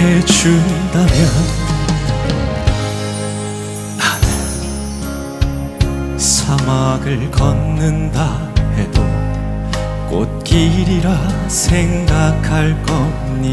해 준다면 사막을 걷는다 해도 꽃길이라 생각할 겁니다.